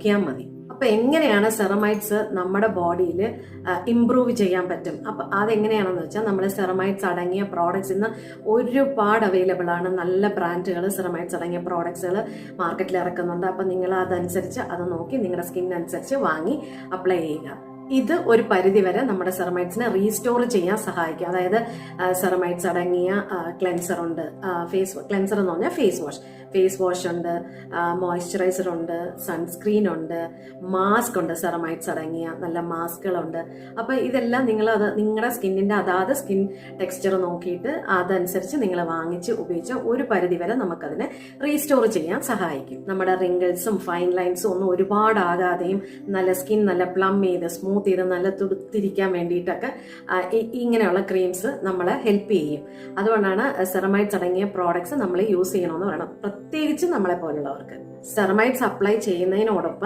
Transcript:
നോക്കിയാൽ മതി. അപ്പൊ എങ്ങനെയാണ് സെറമൈറ്റ്സ് നമ്മുടെ ബോഡിയിൽ ഇംപ്രൂവ് ചെയ്യാൻ പറ്റും? അപ്പൊ അതെങ്ങനെയാണെന്ന് വെച്ചാൽ നമ്മൾ സെറമൈറ്റ്സ് അടങ്ങിയ പ്രോഡക്ട്സ് ഇന്ന് ഒരുപാട് അവൈലബിൾ ആണ്. നല്ല ബ്രാൻഡുകൾ സെറമൈറ്റ്സ് അടങ്ങിയ പ്രോഡക്ട്സുകൾ മാർക്കറ്റിൽ ഇറക്കുന്നുണ്ട്. അപ്പൊ നിങ്ങൾ അതനുസരിച്ച് അത് നോക്കി നിങ്ങളുടെ സ്കിന്നനുസരിച്ച് വാങ്ങി അപ്ലൈ ചെയ്യുക. ഇത് ഒരു പരിധി വരെ നമ്മുടെ സെറമൈറ്റ്സിനെ റീസ്റ്റോർ ചെയ്യാൻ സഹായിക്കും. അതായത് സെറമൈറ്റ്സ് അടങ്ങിയ ക്ലെൻസർ ഉണ്ട്. ഫേസ് ക്ലെൻസർ എന്ന് പറഞ്ഞാൽ ഫേസ് വാഷ് ഫേസ് വാഷ് ഉണ്ട് മോയ്സ്ചറൈസർ ഉണ്ട് സൺസ്ക്രീൻ ഉണ്ട് മാസ്ക് ഉണ്ട് സെറമൈറ്റ്സ് അടങ്ങിയ നല്ല മാസ്കുകളുണ്ട് അപ്പോൾ ഇതെല്ലാം നിങ്ങൾ അത് നിങ്ങളുടെ സ്കിന്നിന്റെ അതാത് സ്കിൻ ടെക്സ്ചർ നോക്കിയിട്ട് അതനുസരിച്ച് നിങ്ങൾ വാങ്ങിച്ച് ഉപയോഗിച്ച ഒരു പരിധി വരെ നമുക്കതിനെ റീസ്റ്റോർ ചെയ്യാൻ സഹായിക്കും. നമ്മുടെ റിങ്കിൾസും ഫൈൻ ലൈൻസും ഒന്നും ഒരുപാടാകാതെയും നല്ല സ്കിൻ നല്ല പ്ലം ചെയ്ത് സ്മൂത്ത് ചെയ്ത് നല്ല തുടുത്തിരിക്കാൻ വേണ്ടിയിട്ടൊക്കെ ഇങ്ങനെയുള്ള ക്രീംസ് നമ്മളെ ഹെൽപ്പ് ചെയ്യും. അതുകൊണ്ടാണ് സെറമൈറ്റ്സ് അടങ്ങിയ പ്രോഡക്ട്സ് നമ്മൾ യൂസ് ചെയ്യണമെന്ന് പറയണം. പ്രത്യേകിച്ച് നമ്മളെ പോലുള്ളവർക്ക് സെറമൈറ്റ്സ് അപ്ലൈ ചെയ്യുന്നതിനോടൊപ്പം